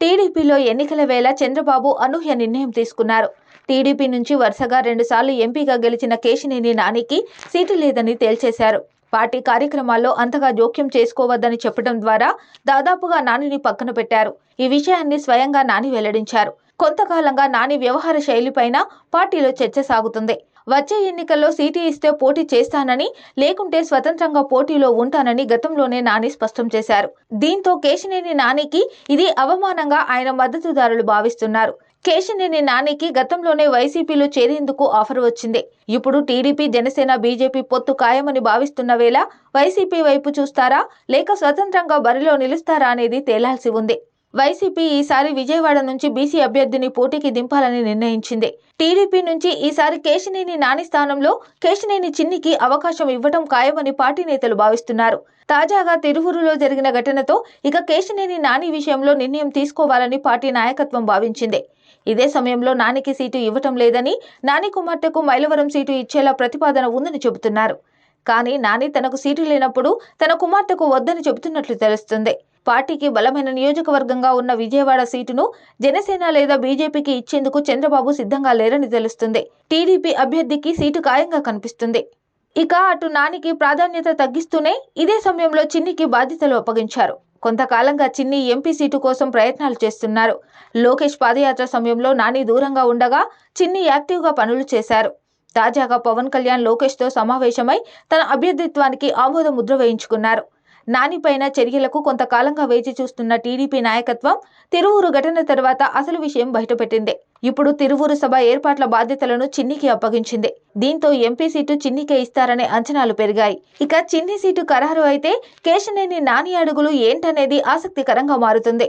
టీడీపీలో ఎన్నికల వేళ చంద్రబాబు అనూహ్య నిర్ణయం తీసుకున్నారు. టీడీపీ నుంచి వరుసగా రెండుసార్లు ఎంపీగా గెలిచిన కేశినేని నానికి సీటు లేదని తేల్చేశారు. పార్టీ కార్యక్రమాల్లో అంతగా జోక్యం చేసుకోవద్దని చెప్పడం ద్వారా దాదాపుగా నానిని పక్కన పెట్టారు. ఈ విషయాన్ని స్వయంగా నాని వెల్లడించారు. కొంతకాలంగా నాని వ్యవహార శైలిపైన పార్టీలో చర్చ సాగుతుంది. వచ్చే ఎన్నికల్లో సీటు ఇస్తే పోటీ చేస్తానని లేకుంటే స్వతంత్రంగా పోటీలో ఉంటానని గతంలోనే నాని స్పష్టం చేశారు. దీంతో కేశినేని నానికి ఇది అవమానంగా ఆయన మద్దతుదారులు భావిస్తున్నారు. కేశినేని నానికి గతంలోనే వైసీపీలో చేరేందుకు ఆఫర్ వచ్చింది. ఇప్పుడు టీడీపీ జనసేన బీజేపీ పొత్తు ఖాయమని భావిస్తున్న వేళ వైసీపీ వైపు చూస్తారా లేక స్వతంత్రంగా బరిలో నిలుస్తారా అనేది తేలాల్సి ఉంది. వైసీపీ ఈసారి విజయవాడ నుంచి బీసీ అభ్యర్థిని పోటీకి దింపాలని నిర్ణయించింది. టీడీపీ నుంచి ఈసారి కేశినేని నాని స్థానంలో కేశినేని చిన్నికి అవకాశం ఇవ్వటం ఖాయమని పార్టీ నేతలు భావిస్తున్నారు. తాజాగా తిరువురులో జరిగిన ఘటనతో ఇక కేశినేని నాని విషయంలో నిర్ణయం తీసుకోవాలని పార్టీ నాయకత్వం భావించింది. ఇదే సమయంలో నానికి సీటు ఇవ్వటం లేదని నాని కుమార్తెకు మైలవరం సీటు ఇచ్చేలా ప్రతిపాదన ఉందని చెబుతున్నారు. కానీ నాని తనకు సీటు లేనప్పుడు తన కుమార్తెకు వద్దని చెబుతున్నట్లు తెలుస్తుంది. పార్టీకి బలమైన నియోజకవర్గంగా ఉన్న విజయవాడ సీటును జనసేన లేదా బీజేపీకి ఇచ్చేందుకు చంద్రబాబు సిద్ధంగా లేరని తెలుస్తుంది. టీడీపీ అభ్యర్థికి సీటు ఖాయంగా కనిపిస్తుంది. ఇక అటు నానికి ప్రాధాన్యత తగ్గిస్తూనే ఇదే సమయంలో చిన్నికి బాధ్యతలు అప్పగించారు. కొంతకాలంగా చిన్ని ఎంపీ సీటు కోసం ప్రయత్నాలు చేస్తున్నారు. లోకేష్ పాదయాత్ర సమయంలో నాని దూరంగా ఉండగా చిన్ని యాక్టివ్గా పనులు చేశారు. తాజాగా పవన్ కళ్యాణ్ లోకేష్తో సమావేశమై తన అభ్యర్థిత్వానికి ఆమోద ముద్ర వేయించుకున్నారు. నానిపైన చర్యలకు కొంతకాలంగా వేచి చూస్తున్న టీడీపీ నాయకత్వం తిరువురు ఘటన తర్వాత అసలు విషయం బయటపెట్టింది. ఇప్పుడు తిరువురు సభ ఏర్పాట్ల బాధ్యతలను చిన్నికి అప్పగించింది. దీంతో ఎంపీ సీటు చిన్నికే ఇస్తారనే అంచనాలు పెరిగాయి. ఇక చిన్ని సీటు ఖరారు అయితే కేశనేని నాని అడుగులు ఏంటనేది ఆసక్తికరంగా మారుతుంది.